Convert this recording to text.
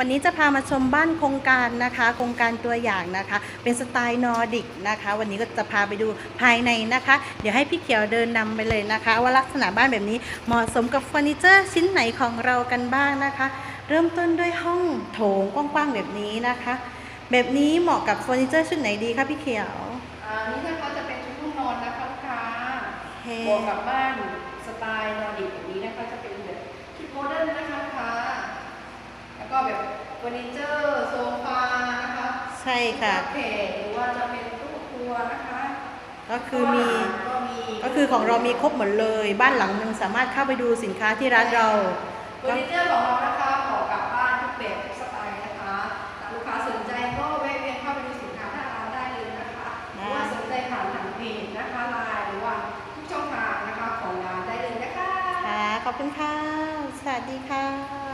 วันนี้จะพามาชมบ้านโครงการนะคะ โครงการตัวอย่างนะคะ เป็นสไตล์นอร์ดิกนะคะ วันนี้ก็จะพาไปดูภายในนะคะ เดี๋ยวให้พี่เขียวเดินนำไปเลยนะคะ ว่าลักษณะบ้านแบบนี้เหมาะสมกับเฟอร์นิเจอร์ชิ้นไหนของเรากันบ้างนะคะ เริ่มต้นด้วยห้องโถงกว้างๆแบบนี้นะคะ แบบนี้เหมาะกับเฟอร์นิเจอร์ชุดไหนดีคะพี่เขียวอ่านี่นะคะจะเป็นชุดห้องนอนนะคะลูกค้าโอเคบวกกับบ้านสไตล์นอร์ดิกแบบนี้นะคะจะเป็นแบบชุดโมเดิร์นนะคะลูกค้า แล้วก็แบบ เฟอร์นิเจอร์โซฟานะคะใช่ค่ะตู้แขกหรือว่าจะเป็นตู้ครัวนะคะ ก็คือมี ก็มีก็คือของเรามีครบหมดเลย บ้านหลังหนึ่งสามารถเข้าไปดูสินค้าที่ร้านเรา เฟอร์นิเจอร์ของเรานะคะเหมาะกับบ้านทุกแบบทุกสไตล์นะคะถ้าลูกค้าสนใจก็แวะเวียนเข้าไปดูสินค้าหน้าร้านได้เลยนะคะหรือว่าสนใจผ่านทางเพจนะคะไลน์หรือว่าทุกช่องทางนะคะของร้านได้เลยนะคะ ค่ะ ขอบคุณค่ะ สวัสดีค่ะ